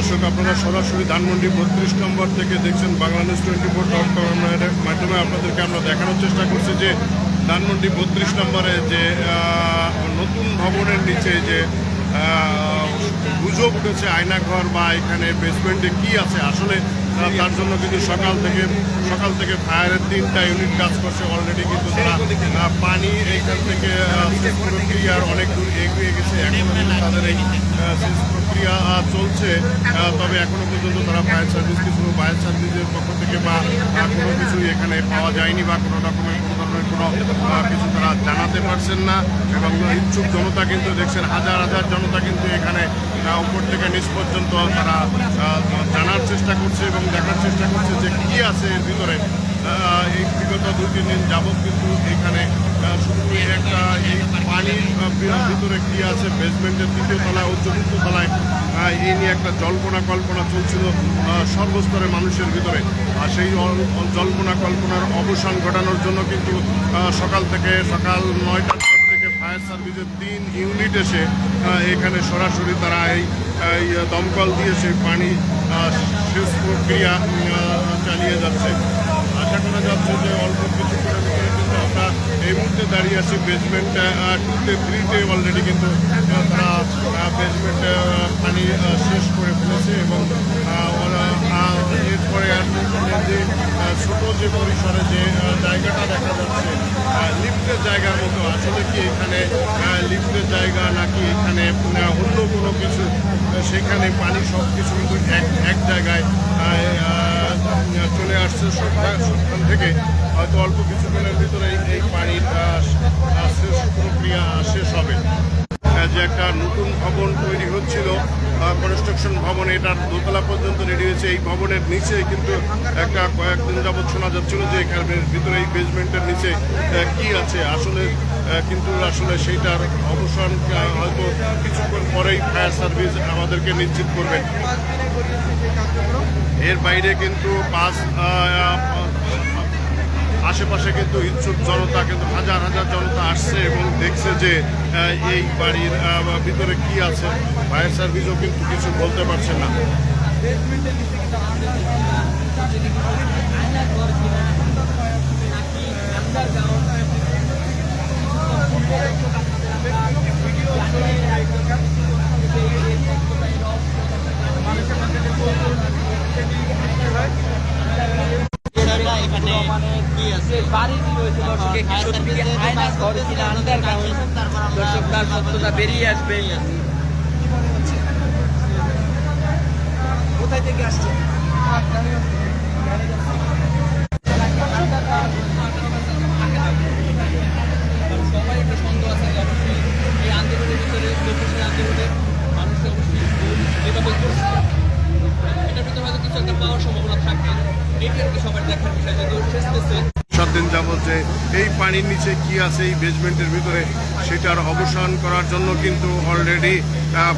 দর্শক, আপনারা সরাসরি ধানমন্ডি বত্রিশ নম্বর থেকে দেখছেন বাংলাদেশ টোয়েন্টি ফোর ডট কমের মাধ্যমে আপনাদেরকে আমরা দেখানোর চেষ্টা করছি যে ধানমন্ডি বত্রিশ নম্বরে যে নতুন ভবনের নিচে যে গুজব উঠেছে আয়নাঘর বা এখানে বেসমেন্টে কি আছে? আসলে আহ, তার জন্য কিন্তু সকাল থেকে সকাল থেকে ফায়ারের তিনটা ইউনিট কাজ করছে অলরেডি কিন্তু তারা পানি এইখান থেকে প্রক্রিয়ার অনেক দূর এগিয়ে গেছে। এখন তাদের এই প্রক্রিয়া চলছে। তবে এখনও পর্যন্ত তারা ফায়ার সার্ভিস কিছু ফায়ার সার্ভিসের পক্ষ থেকে বা কোনো কিছুই এখানে পাওয়া যায়নি বা কোনো রকমের ধরনের কোনো কিছু তারা জানাতে পারছেন না এবং ইচ্ছুক জনতা কিন্তু দেখছেন, হাজার হাজার জনতা কিন্তু এখানে উপর থেকে নিচ পর্যন্ত তারা করছে এবং দেখার চেষ্টা করছে যে কি আছে এর ভিতরে। এই বিগত দুই তিন দিন যাবৎ কিন্তু এখানে শুধু একটা এই পানির ভিতরে কি আছে বেসমেন্টের তৃতীয় তলায় ও চতুর্থ তলায় এই নিয়ে একটা জল্পনা কল্পনা চলছিল আহ, সর্বস্তরের মানুষের ভিতরে। আর সেই জল্পনা কল্পনার অবসান ঘটানোর জন্য কিন্তু সকাল থেকে সকাল নয়টার থেকে ফায়ার সার্ভিসের তিন ইউনিট এসে এখানে সরাসরি তারা এই দমকল দিয়ে সেই পানি সেচ প্রক্রিয়া চালিয়ে যাচ্ছে। আশা করা যাচ্ছে যে অল্প কিছুক্ষণের ভিতরে কিন্তু আমরা এই মুহূর্তে দাঁড়িয়ে আছি বেসমেন্ট টুতে থ্রিতে অলরেডি কিন্তু তারা বেসমেন্ট পানি শেষ করে ফেলেছে এবং এরপরে আর যে ছোট যে পরিসরে যে জায়গাটা দেখা লিফটের জায়গার মতো আসলে কি এখানে লিফটের জায়গা নাকি এখানে অন্য কোনো কিছু সেখানে পানি সব কিছু কিন্তু এক এক জায়গায় চলে আসছে। সরকার সেখান থেকে হয়তো অল্প কিছুক্ষণের ভিতরে এই- পানির শেষ প্রক্রিয়া শেষ হবে। যে একটা নতুন ভবন তৈরি হচ্ছিল কনস্ট্রাকশন ভবন, এটার দোতলা পর্যন্ত রেডি হয়েছে। এই ভবনের নিচে কিন্তু একটা কয়েকদিন যাবৎ শোনা যাচ্ছিল যে এখানের ভিতরে এই বেসমেন্টের নিচে কি আছে। আসলে কিন্তু আসলে সেইটার অবসান হয়তো কিছুক্ষণ পরেই ফায়ার সার্ভিস আমাদেরকে নিশ্চিত করবে। এর বাইরে কিন্তু বাস আশেপাশে কিন্তু ইচ্ছুক জনতা, কিন্তু হাজার হাজার জনতা আসছে এবং দেখছে যে এই বাড়ির ভিতরে কি আছে। ফায়ার সার্ভিসও কিন্তু কিছু বলতে পারছে না এখানে আসবে কোথায় থেকে আসছে সবাই একটা সন্দেহ আছে অবশ্যই এই আন্দোলনের ভিতরে চব্বিশের আন্দোলনে মানুষ অবশ্যই করছে এটার ভিতরে হয়তো কিছু একটা পাওয়ার সম্ভাবনা থাকবে। এটি আর কি সবার দেখার বিষয় যদিও শেষ সাত দিন যাবৎ যে এই পানির নিচে কি আছে এই বেসমেন্টের ভিতরে, সেটার অবসান করার জন্য কিন্তু অলরেডি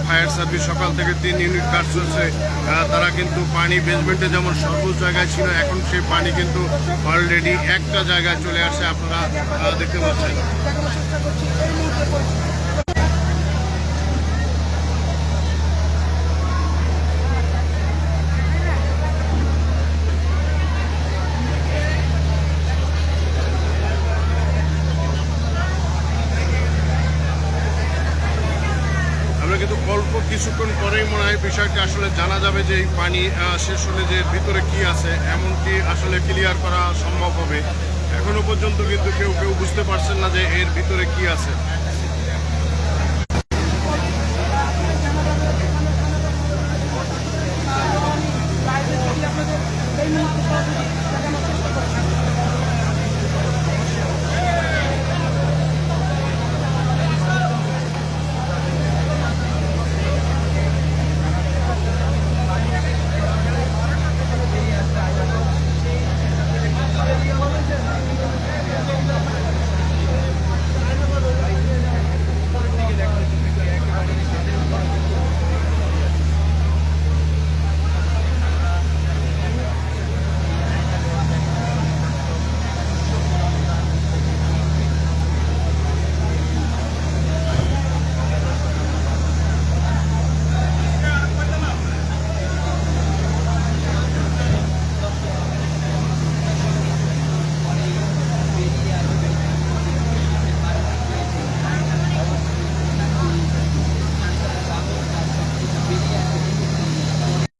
ফায়ার সার্ভিস সকাল থেকে তিন ইউনিট কাজ চলছে। তারা কিন্তু পানি বেসমেন্টে যেমন সর্বোচ্চ জায়গায় ছিল, এখন সেই পানি কিন্তু অলরেডি একটা জায়গায় চলে আসে আপনারা দেখতে পাচ্ছেন। কিন্তু অল্প কিছুক্ষণ পরেই মনে হয় বিষয়টি আসলে জানা যাবে যে এই পানি শেষ হলে যে ভিতরে কি আছে এমনকি আসলে ক্লিয়ার করা সম্ভব হবে। এখনও পর্যন্ত কিন্তু কেউ কেউ বুঝতে পারছেন না যে এর ভিতরে কি আছে।